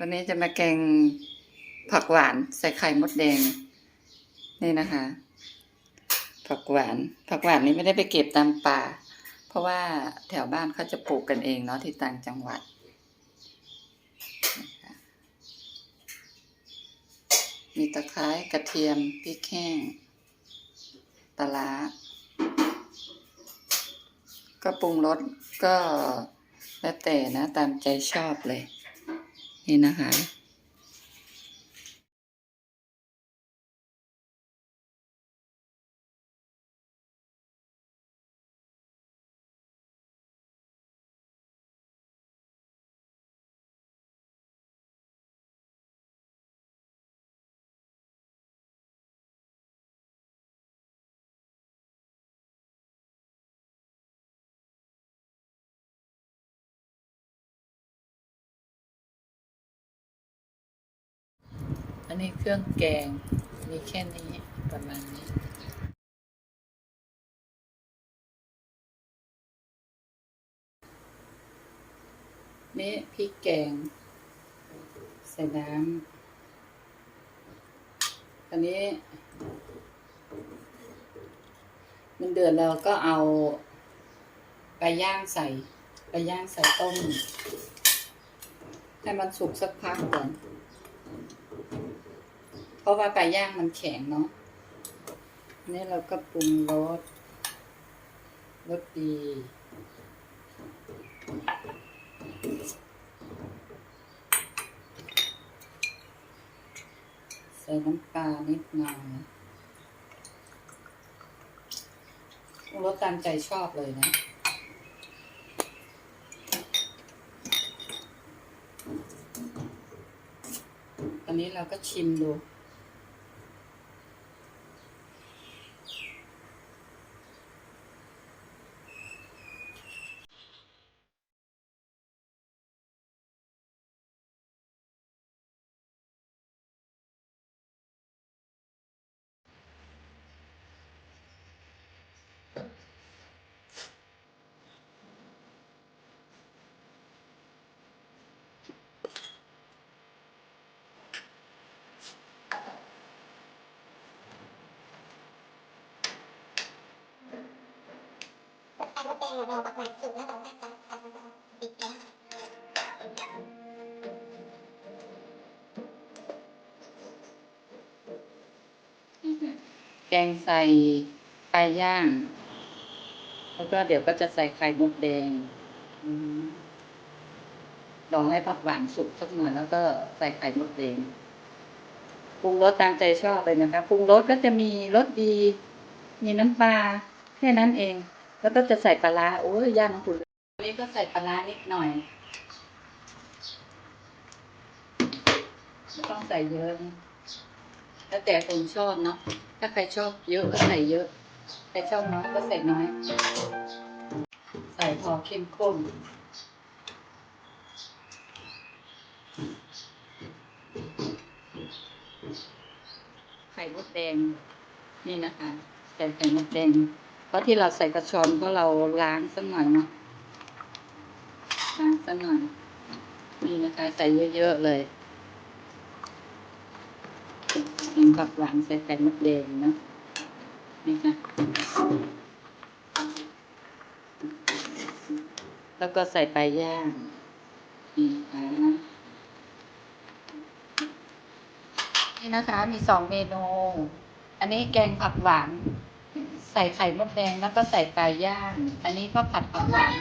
วันนี้จะมาแกงผักหวานใส่ไข่มดแดง นี่นะคะ ผักหวาน ผักหวานนี้ไม่ได้ไปเก็บตามป่า เพราะว่าแถวบ้านเขาจะปลูกกันเองเนาะที่ต่างจังหวัด มีตะไคร้กระเทียมพริกแห้งปลาก็ปรุงรสก็แล้วแต่นะตามใจชอบเลย นี่นะคะ นนี้เครื่องแกงมีแค่นี้ประมาณนี้นี่พริกแกง ใส่น้ำอันนี้ มันเดือดแล้วก็เอาไปย่างใส่ ไปย่างใส่ต้ม ให้มันสุกสักพักก่อน ราะว่าปลาย่างมันแข็งเนาะนี่เราก็ปรุงรสรสดีใส่น้ำปลานิดหน่อยปรุงรสตามใจชอบเลยนะตอนนี้เราก็ชิมดู แกงใส่ไก่ย่าง แล้วก็เดี๋ยวก็จะใส่ไข่มดแดงลองให้ผักหวานสุกสักหน่อยแล้วก็ใส่ไข่มดแดงปรุงรสตามใจชอบเลยนะคะปรุงรสก็จะมีรสดี มีน้ำปลาแค่นั้นเอง แล้วก็จะใส่ปลาร้าโอ้ยย่างน้ำผุณนี้ก็ใส่ปลาร้านิดหน่อยไม่ต้องใส่เยอะนะแล้วแต่คนชอบเนาะ ถ้าใครชอบเยอะก็ใส่เยอะ ใครชอบน้อยก็ใส่น้อย ใส่พอเข้มข้น ไข่มดแดง นี่นะคะ ใส่ไข่มดแดง เพราะที่เราใส่กระชอนเพราะเราล้างสักหน่อยเนาะล้างสักหน่อยนี่นะคะใส่เยอะๆเลยกินผักหวานใส่ไข่มดแดงเนาะนี่ค่ะแล้วก็ใส่ไปย่างนี่ค่ะนี่นะคะมีสองเมนู อันนี้แกงผักหวาน ใส่ไข่มดแดงแล้วก็ใส่ปลาย่าง อันนี้ก็ผัดผักหวาน